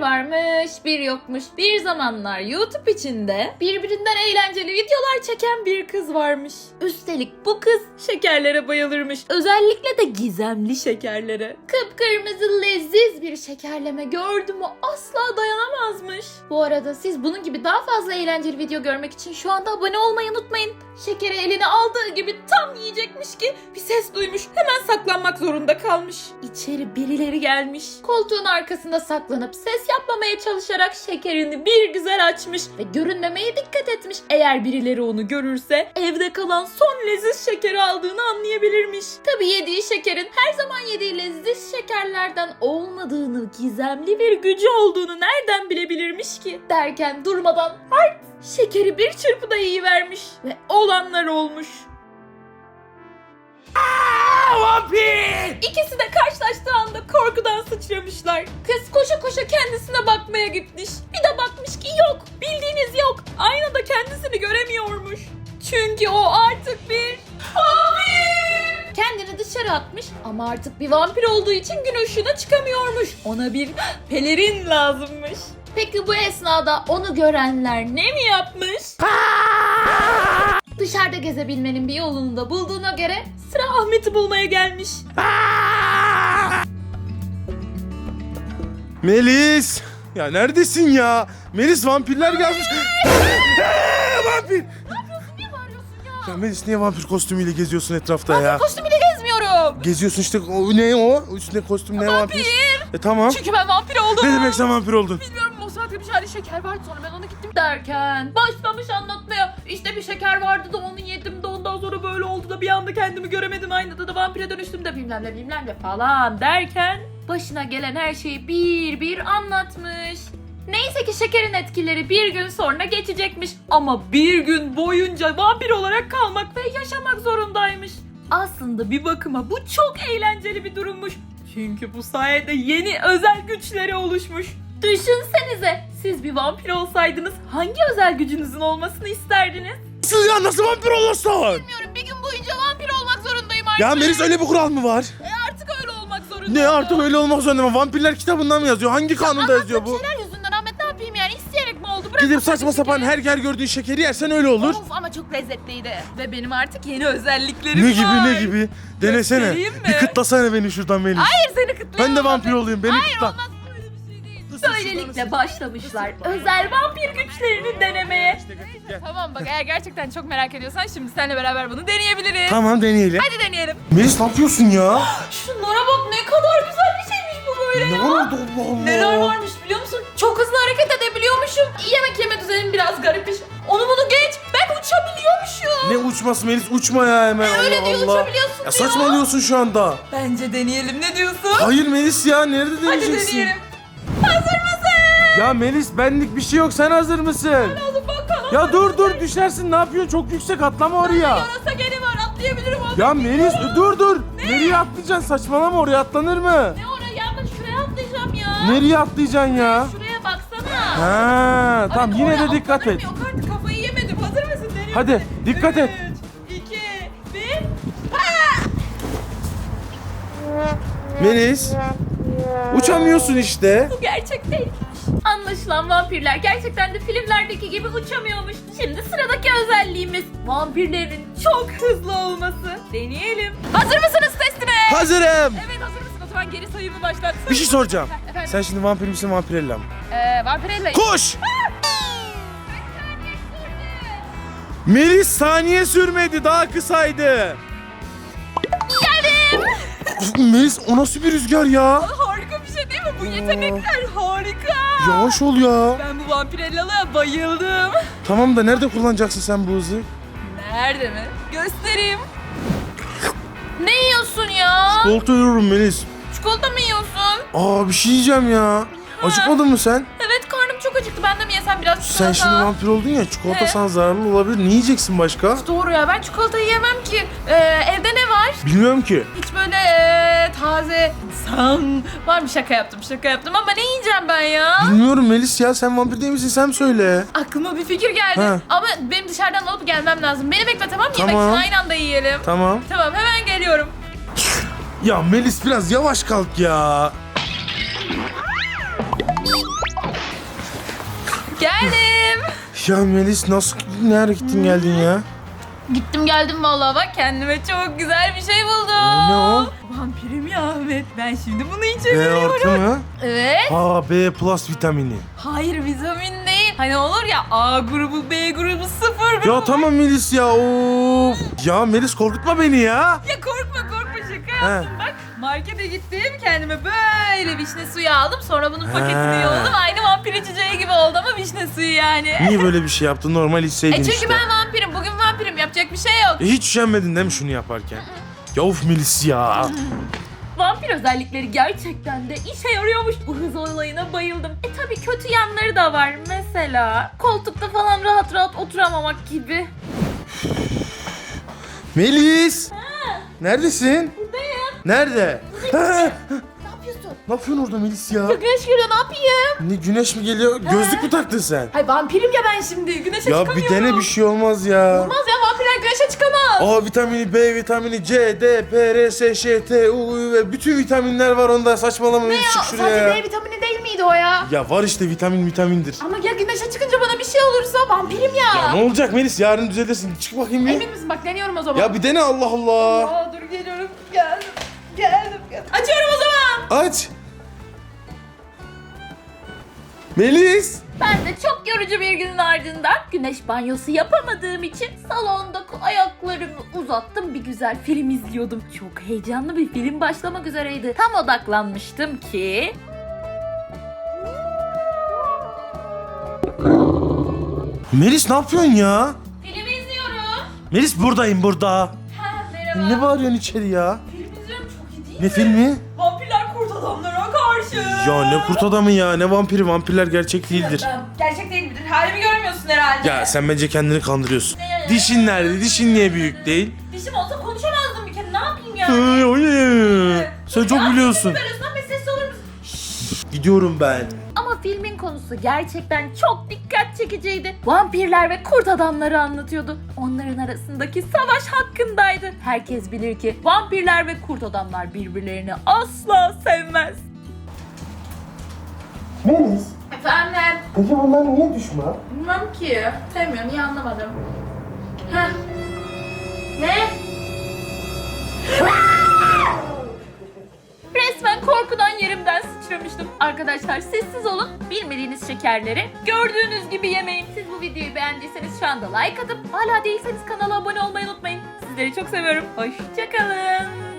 varmış, bir yokmuş. Bir zamanlar YouTube içinde birbirinden eğlenceli videolar çeken bir kız varmış. Üstelik bu kız şekerlere bayılırmış. Özellikle de gizemli şekerlere. Kıpkırmızı leziz bir şekerleme gördü mü asla dayanamazmış. Bu arada siz bunun gibi daha fazla eğlenceli video görmek için şu anda abone olmayı unutmayın. Şekeri eline aldığı gibi tam yiyecekmiş ki bir ses duymuş. Hemen saklanmak zorunda kalmış. İçeri birileri gelmiş. Koltuğun arkasında saklanıp ses yapmamaya çalışarak şekerini bir güzel açmış ve görünmemeye dikkat etmiş. Eğer birileri onu görürse evde kalan son leziz şekeri aldığını anlayabilirmiş. Tabi yediği şekerin her zaman yediği leziz şekerlerden olmadığını, gizemli bir gücü olduğunu nereden bilebilirmiş ki? Derken durmadan hart şekeri bir çırpıda yiyivermiş ve olanlar olmuş. Vampir! İkisi de karşılaştığı anda sıçramışlar. Kız koşa koşa kendisine bakmaya gitmiş. Bir de bakmış ki yok. Bildiğiniz yok. Aynada kendisini göremiyormuş. Çünkü o artık bir vampir. Kendini dışarı atmış ama artık bir vampir olduğu için gün ışığına çıkamıyormuş. Ona bir pelerin lazımmış. Peki bu esnada onu görenler ne mi yapmış? Dışarıda gezebilmenin bir yolunu da bulduğuna göre sıra Ahmet'i bulmaya gelmiş. Melis! Ya neredesin ya? Melis vampirler gelmiş. Vampir! Niye bağırıyorsun ya? Ya Melis niye vampir kostümüyle geziyorsun etrafta ya? Kostümüyle gezmiyorum. Geziyorsun işte o ne o? Üstünde kostüm ne vampir? E tamam. Çünkü ben vampir oldum. Ne demek sen vampir oldun? Bilmiyorum o saatte bir şerde şeker vardı sonra ben ona gittim derken başlamış anlatmaya. İşte bir şeker vardı da onu yedim de ondan sonra böyle oldu da bir anda kendimi göremedim aynada da vampire dönüştüm de bilmem ne bilmem ne falan derken başına gelen her şeyi bir bir anlatmış. Neyse ki şekerin etkileri bir gün sonra geçecekmiş ama bir gün boyunca vampir olarak kalmak ve yaşamak zorundaymış. Aslında bir bakıma bu çok eğlenceli bir durummuş. Çünkü bu sayede yeni özel güçleri oluşmuş. Düşünsenize siz bir vampir olsaydınız hangi özel gücünüzün olmasını isterdiniz? Nasıl ya nasıl vampir olursun? Bilmiyorum bir gün boyunca vampir olmak zorundayım artık. Ya Melis öyle bir kural mı var? Ne artık öyle olmak zorunda mı? Vampirler kitabında mı yazıyor? Hangi kanunda yazıyor bu? Şeyler yüzünden Ahmet ne yapayım yani isteyerek mi oldu? Bırak Gidip saçma sapan her yer gördüğün şekeri yersen öyle olur. Of ama çok lezzetliydi. Ve benim artık yeni özelliklerim Ne gibi var. ne gibi? Denesene. Göstereyim mi? Bir kıtlasana beni şuradan Melis. Hayır seni kıtlayamam. Ben de vampir olayım beni Hayır kıtla. olmaz Böylelikle başlamışlar özel vampir güçlerini denemeye. Tamam bak eğer gerçekten çok merak ediyorsan şimdi seninle beraber bunu deneyebiliriz. Tamam deneyelim. Hadi deneyelim. Melis ne yapıyorsun ya? Şunlara bak ne kadar güzel bir şeymiş bu böyle Ne ya. oldu Allah Allah. Neler varmış biliyor musun? Çok hızlı hareket edebiliyormuşum. Yemek yeme düzenim biraz garipmiş. Onu bunu geç. Ben uçabiliyormuşum. Ne uçması Melis uçma ya hemen Öyle Allah diyor Allah. uçabiliyorsun Ya diyor. saçmalıyorsun şu anda. Bence deneyelim ne diyorsun? Hayır Melis ya nerede Hadi deneyeceksin? deneyelim. Hazır mısın? Ya Melis benlik bir şey yok sen hazır mısın? Hadi bakalım. Ya dur dur düşersin ne yapıyorsun çok yüksek atlama oraya. Yarasa geri var atlayabilirim. Ya Melis dur dur. Nereye atlayacaksın saçmalama oraya atlanır mı? Ne oraya ya ben şuraya atlayacağım ya. Nereye atlayacaksın ya? Şuraya baksana. Ha tamam Abi yine oraya de dikkat atlanır et. mı? Yok artık kafayı yemedim. Hazır mısın? Deneyelim. Hadi dikkat et. 3, 2, 1. Melis uçamıyorsun işte. Bu gerçek değilmiş. Anlaşılan vampirler gerçekten de filmlerdeki gibi uçamıyormuş. Şimdi sıradaki özelliğimiz vampirlerin çok hızlı olması. Deneyelim. Hazır mısınız testine? Hazırım. Evet hazır mısın? O zaman geri sayımı başlat. Bir şey soracağım. Efendim? Sen şimdi vampir misin vampirella mı? Ee, vampirella. Koş! Melis saniye sürmedi daha kısaydı. Geldim. Melis o nasıl bir rüzgar ya? Bu yetenekler harika. Yavaş ol ya. Ben bu vampirellalığa bayıldım. Tamam da nerede kullanacaksın sen bu hızı? Nerede mi? Göstereyim. Ne yiyorsun ya? Koltuğu yiyorum Melis. Çikolata mı yiyorsun? Aa bir şey yiyeceğim ya. Acıkmadın mı sen? Evet karnım çok acıktı. Ben de mi yesem biraz çikolata? Sen şimdi vampir oldun ya çikolata Ee? sana zararlı olabilir. Ne yiyeceksin başka? Doğru ya ben çikolatayı yemem ki. Ee, evde ne var? Bilmiyorum ki. Hiç böyle ee, taze san var mı şaka yaptım şaka yaptım ama ne yiyeceğim ben ya? Bilmiyorum Melis ya sen vampir değil misin sen söyle. Aklıma bir fikir geldi. Ha. Ama benim dışarıdan alıp gelmem lazım. Beni bekle tamam mı? Yemek Tamam. için aynı anda yiyelim. Tamam. Tamam hemen geliyorum. Ya Melis biraz yavaş kalk ya. Geldim. Ya Melis nasıl nereye gittin geldin ya? Gittim geldim vallahi bak kendime çok güzel bir şey buldum. Ne o? Vampirim ya Ahmet. Ben şimdi bunu B içebiliyorum. artı mı? Evet. Ha B plus vitamini. Hayır vitamin değil. Hani olur ya A grubu, B grubu, sıfır grubu. Ya tamam Melis ya of. Ya Melis korkutma beni ya. Ya korkma korkma şaka yaptım bak. Markete gittim kendime böyle vişne suyu aldım. Sonra bunun paketini He. yolladım. Aynı vampir içeceği gibi oldu ama vişne suyu yani. Niye böyle bir şey yaptın? Normal içseydin E çünkü işte. ben E, hiç üşenmedin değil mi şunu yaparken? Ya of Melis ya. Vampir özellikleri gerçekten de işe yarıyormuş. Bu hız olayına bayıldım. E tabii kötü yanları da var. Mesela koltukta falan rahat rahat oturamamak gibi. Melis. Neredesin? Buradayım. Nerede? ne yapıyorsun orada Melis ya? Güneş geliyor ne yapayım? Ne güneş mi geliyor? Gözlük mü taktın sen? Hay vampirim ya ben şimdi. Güneşe Ya çıkamıyorum. bir dene bir şey olmaz ya. Olmaz ya vampirler güneşe çıkamaz. A vitamini, B vitamini, C, D, P, R, S, Ş, T, U, Ü ve bütün vitaminler var onda saçmalama Melis çık şuraya Sadece ya. D vitamini değil miydi o ya? Ya var işte vitamin vitamindir. Ama ya güneşe çıkınca bana bir şey olursa vampirim ya. Ya ne olacak Melis yarın düzelirsin. Çık bakayım bir. Emin misin? Bak deniyorum o zaman. Ya bir dene Allah Allah. Aa, dur geliyorum. Geldim. Geldim. geldim. Açıyorum o. Aç. Melis. Ben de çok yorucu bir günün ardından güneş banyosu yapamadığım için salonda ayaklarımı uzattım bir güzel film izliyordum. Çok heyecanlı bir film başlamak üzereydi. Tam odaklanmıştım ki... Melis ne yapıyorsun ya? Film izliyorum. Melis buradayım burada. Ha merhaba. Ne bağırıyorsun içeri ya? Film izliyorum çok iyi değil Ne mi? filmi? Kurt Ya ne kurt adamı ya ne vampiri vampirler gerçek değildir. Gerçek değil midir? Halimi görmüyorsun herhalde. Ya sen bence kendini kandırıyorsun. Ne? Dişin nerede? Dişin niye büyük değil? Dişim olsa konuşamazdım bir kere. Ne yapayım ya? Ay, ay, ay. Sen çok biliyorsun. Böylesinden bir ses olur musun? Gidiyorum ben. Ama filmin konusu gerçekten çok dikkat çekiciydi. Vampirler ve kurt adamları anlatıyordu. Onların arasındaki savaş hakkındaydı. Herkes bilir ki vampirler ve kurt adamlar birbirlerini asla sevmez. Melis, Efendim? peki bunlar niye düşman? Bilmem ki. Sevmiyorum. Niye anlamadım. Heh. Ne? Resmen korkudan yerimden sıçramıştım. Arkadaşlar sessiz olun. Bilmediğiniz şekerleri gördüğünüz gibi yemeyin. Siz bu videoyu beğendiyseniz şu anda like atıp hala değilseniz kanala abone olmayı unutmayın. Sizleri çok seviyorum. Hoşçakalın.